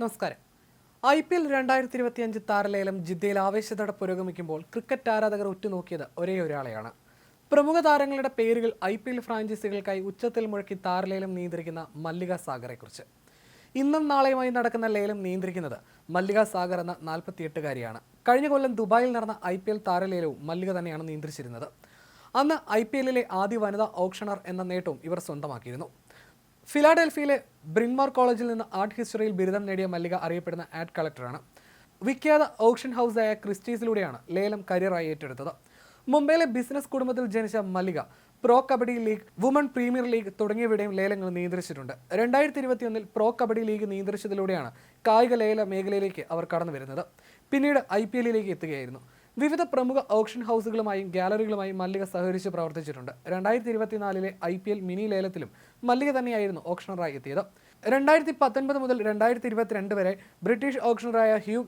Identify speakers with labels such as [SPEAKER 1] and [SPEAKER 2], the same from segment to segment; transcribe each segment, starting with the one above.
[SPEAKER 1] നമസ്കാരം. I P L രണ്ടായിരത്തി ഇരുപത്തി അഞ്ച് താരലേലം ജിദ്ദയിൽ ആവേശത്തോടെ പുരോഗമിക്കുമ്പോൾ ക്രിക്കറ്റ് ആരാധകർ ഉറ്റുനോക്കിയത് ഒരേ ഒരാളെയാണ് പ്രമുഖ താരങ്ങളുടെ പേരുകൾ ഐ പി എൽ ഫ്രാഞ്ചൈസികൾക്കായി ഉച്ചത്തിൽ മുഴക്കി താരലേലം നിയന്ത്രിക്കുന്ന മല്ലിക സാഗറെക്കുറിച്ച്. ഇന്നും നാളെയുമായി നടക്കുന്ന ലേലം നിയന്ത്രിക്കുന്നത് മല്ലിക സാഗർ എന്ന നാൽപ്പത്തിയെട്ടുകാരിയാണ്. കഴിഞ്ഞ കൊല്ലം ദുബായിൽ നടന്ന ഐ പി എൽ താരലേലവും മല്ലിക തന്നെയാണ് നിയന്ത്രിച്ചിരുന്നത്. അന്ന് ഐ പി എല്ലിലെ ആദ്യ വനിതാ ഓപ്ഷണർ എന്ന നേട്ടവും ഇവർ സ്വന്തമാക്കിയിരുന്നു. ഫിലാഡൽഫിയയിലെ ബ്രിൻമാർ കോളേജിൽ നിന്ന് ആർട്ട് ഹിസ്റ്ററിയിൽ ബിരുദം നേടിയ മല്ലിക അറിയപ്പെടുന്ന ആഡ് കളക്ടറാണ്. വിഖ്യാത ഓപ്ഷൻ ഹൗസായ ക്രിസ്റ്റീസിലൂടെയാണ് ലേലം കരിയറായി ഏറ്റെടുത്തത്. മുംബൈയിലെ ബിസിനസ് കുടുംബത്തിൽ ജനിച്ച Mallika pro kabaddi league woman premier league തുടങ്ങിയവയുടെയും ലേലങ്ങൾ നിയന്ത്രിച്ചിട്ടുണ്ട്. രണ്ടായിരത്തി ഇരുപത്തിയൊന്നിൽ പ്രോ കബഡി ലീഗ് നിയന്ത്രിച്ചതിലൂടെയാണ് കായിക ലേല മേഖലയിലേക്ക് അവർ കടന്നു വരുന്നത് പിന്നീട് ഐ പി എല്ലിലേക്ക് എത്തുകയായിരുന്നു. വിവിധ പ്രമുഖ ഓപ്ഷൻ ഹൗസുകളുമായും ഗാലറികളുമായും മല്ലിക സഹകരിച്ച് പ്രവർത്തിച്ചിട്ടുണ്ട്. രണ്ടായിരത്തി ഇരുപത്തിനാലിലെ ഐ പി എൽ മിനി ലേലത്തിലും മല്ലിക തന്നെയായിരുന്നു ഓപ്ഷണറായി എത്തിയത്. രണ്ടായിരത്തി പത്തൊൻപത് മുതൽ രണ്ടായിരത്തി ഇരുപത്തിരണ്ട് വരെ ബ്രിട്ടീഷ് ഓപ്ഷണറായ ഹ്യൂ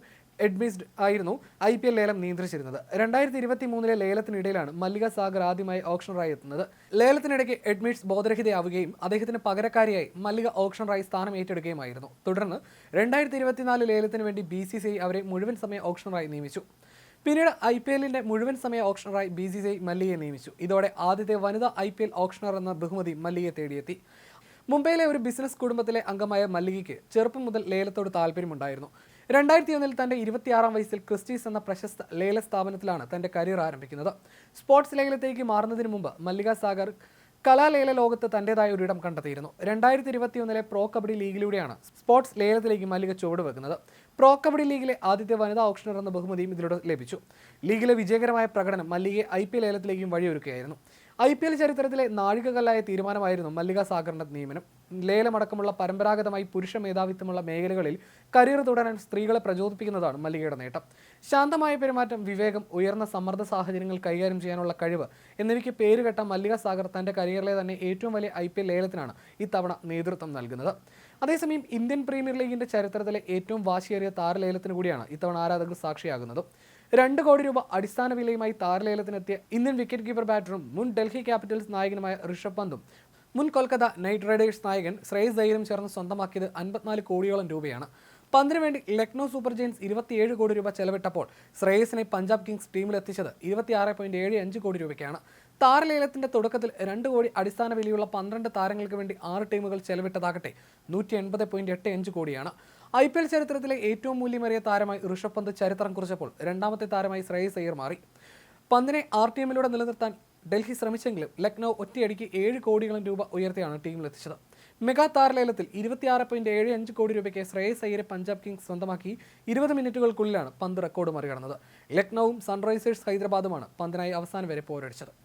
[SPEAKER 1] എഡ്മിസ്ഡ് ആയിരുന്നു ഐ പി എൽ ലേലം നിയന്ത്രിച്ചിരുന്നത്. രണ്ടായിരത്തി ഇരുപത്തി മൂന്നിലെ ലേലത്തിനിടയിലാണ് മല്ലിക സാഗർ ആദ്യമായി ഓപ്ഷണറായി എത്തുന്നത്. ലേലത്തിനിടയ്ക്ക് എഡ്മിറ്റ്സ് ബോധരഹിതയാവുകയും അദ്ദേഹത്തിന് പകരക്കാരിയായി മല്ലിക ഓപ്ഷണറായി സ്ഥാനം ഏറ്റെടുക്കുകയുമായിരുന്നു. തുടർന്ന് രണ്ടായിരത്തി ഇരുപത്തിനാല് ലേലത്തിന് വേണ്ടി ബി സി സി അവരെ മുഴുവൻ സമയ ഓപ്ഷണറായി നിയമിച്ചു. പിന്നീട് ഐ പി എല്ലിന്റെ മുഴുവൻ സമയ ഓപ്ഷണറായി ബി സി സി ഐ മല്ലികയെ നിയമിച്ചു. ഇതോടെ ആദ്യത്തെ വനിതാ ഐ പി എൽ ഓപ്ഷണർ എന്ന ബഹുമതി മല്ലിയെ തേടിയെത്തി. മുംബൈയിലെ ഒരു ബിസിനസ് കുടുംബത്തിലെ അംഗമായ മല്ലികയ്ക്ക് ചെറുപ്പം മുതൽ ലേലത്തോട് താല്പര്യമുണ്ടായിരുന്നു രണ്ടായിരത്തി ഒന്നിൽ തന്റെ ഇരുപത്തിയാറാം വയസ്സിൽ ക്രിസ്റ്റീസ് എന്ന പ്രശസ്ത ലേല സ്ഥാപനത്തിലാണ് തന്റെ കരിയർ ആരംഭിക്കുന്നത്. സ്പോർട്സ് ലേലത്തേക്ക് മാറുന്നതിന് മുമ്പ് മല്ലിക സാഗർ കലാലേല ലോകത്ത് തന്റെതായ ഒരിടം കണ്ടെത്തിയിരുന്നു. രണ്ടായിരത്തി ഇരുപത്തിയൊന്നിലെ പ്രോ കബഡി ലീഗിലൂടെയാണ് സ്പോർട്സ് ലേലത്തിലേക്ക് മല്ലിക ചുവട് വെക്കുന്നത്. പ്രോ കബഡി ലീഗിലെ ആദ്യത്തെ വനിതാ ഓപ്ഷണർ എന്ന ബഹുമതിയും ഇതിലൂടെ ലഭിച്ചു. ലീഗിലെ വിജയകരമായ പ്രകടനം മല്ലികയെ ഐ പി ലേലത്തിലേക്കും വഴിയൊരുക്കുകയായിരുന്നു. ഐ പി എൽ ചരിത്രത്തിലെ നാഴികകല്ലായ തീരുമാനമായിരുന്നു മല്ലിക സാഗറിന്റെ നിയമനം. ലേലമടക്കമുള്ള പരമ്പരാഗതമായി പുരുഷ മേധാവിത്വമുള്ള മേഖലകളിൽ കരിയർ തുടരാൻ സ്ത്രീകളെ പ്രചോദിപ്പിക്കുന്നതാണ് മല്ലികയുടെ നേട്ടം. ശാന്തമായ പെരുമാറ്റം വിവേകം ഉയർന്ന സമ്മർദ്ദ സാഹചര്യങ്ങൾ കൈകാര്യം ചെയ്യാനുള്ള കഴിവ് എന്നിവയ്ക്ക് പേരുകെട്ട മല്ലിക സാഗർ തന്റെ കരിയറിലെ തന്നെ ഏറ്റവും വലിയ ഐ പി എൽ ലേലത്തിനാണ് ഇത്തവണ നേതൃത്വം നൽകുന്നത്. അതേസമയം ഇന്ത്യൻ പ്രീമിയർ ലീഗിന്റെ ചരിത്രത്തിലെ ഏറ്റവും വാശിയേറിയ താരലേലത്തിന് കൂടിയാണ് ഇത്തവണ ആരാധകർ സാക്ഷിയാകുന്നത്. രണ്ട് കോടി രൂപ അടിസ്ഥാന വിലയുമായി താരലേലത്തിനെത്തിയ ഇന്ത്യൻ വിക്കറ്റ് കീപ്പർ ബാറ്ററും മുൻ ഡൽഹി ക്യാപിറ്റൽസ് നായകനുമായ ഋഷഭ് പന്തും. മുൻ കൊൽക്കത്ത നൈറ്റ് റൈഡേഴ്സ് നായകൻ ശ്രേയസ് ധൈര്യം ചേർന്ന് സ്വന്തമാക്കിയത് അൻപത്തിനാല് കോടിയോളം രൂപയാണ്. പന്തിനു വേണ്ടി ലക്നൗ സൂപ്പർ ജയൻസ് ഇരുപത്തിയേഴ് കോടി രൂപ ചെലവിട്ടപ്പോൾ ശ്രേയസിനെ പഞ്ചാബ് കിങ്സ് ടീമിലെത്തിച്ചത് ഇരുപത്തിയാറ് പോയിന്റ് ഏഴ് അഞ്ച് കോടി രൂപയ്ക്കാണ്. താരലേലത്തിന്റെ തുടക്കത്തിൽ രണ്ട് കോടി അടിസ്ഥാന വിലയുള്ള പന്ത്രണ്ട് താരങ്ങൾക്ക് വേണ്ടി ആറ് ടീമുകൾ ചെലവിട്ടതാകട്ടെ നൂറ്റി എൺപത് പോയിന്റ് എട്ട് അഞ്ച് കോടിയാണ്. ഐ പി എൽ ചരിത്രത്തിലെ ഏറ്റവും മൂല്യമേറിയ താരമായി ഋഷഭ് പന്ത് ചരിത്രം കുറിച്ചപ്പോൾ രണ്ടാമത്തെ താരമായി ശ്രേയസ് അയ്യർ മാറി. പന്തിനെ ആർ ടി എമ്മിലൂടെ നിലനിർത്താൻ ഡൽഹി ശ്രമിച്ചെങ്കിലും ലക്നൗ ഒറ്റയടിക്ക് ഏഴ് കോടിയോളം രൂപ ഉയർത്തിയാണ് ടീമിലെത്തിച്ചത്. മെഗാ താരലേലത്തിൽ ഇരുപത്തിയാറ് പോയിന്റ് ഏഴ് അഞ്ച് കോടി രൂപയ്ക്ക് ശ്രേയസ് അയ്യരെ പഞ്ചാബ് കിങ്സ് സ്വന്തമാക്കി ഇരുപത് മിനിറ്റുകൾക്കുള്ളിലാണ് പന്ത് റെക്കോർഡ് മറികടന്നത്. ലക്നൌവും സൺറൈസേഴ്സ് ഹൈദരാബാദുമാണ് പന്തിനായി അവസാനം വരെ പോരടിച്ചത്.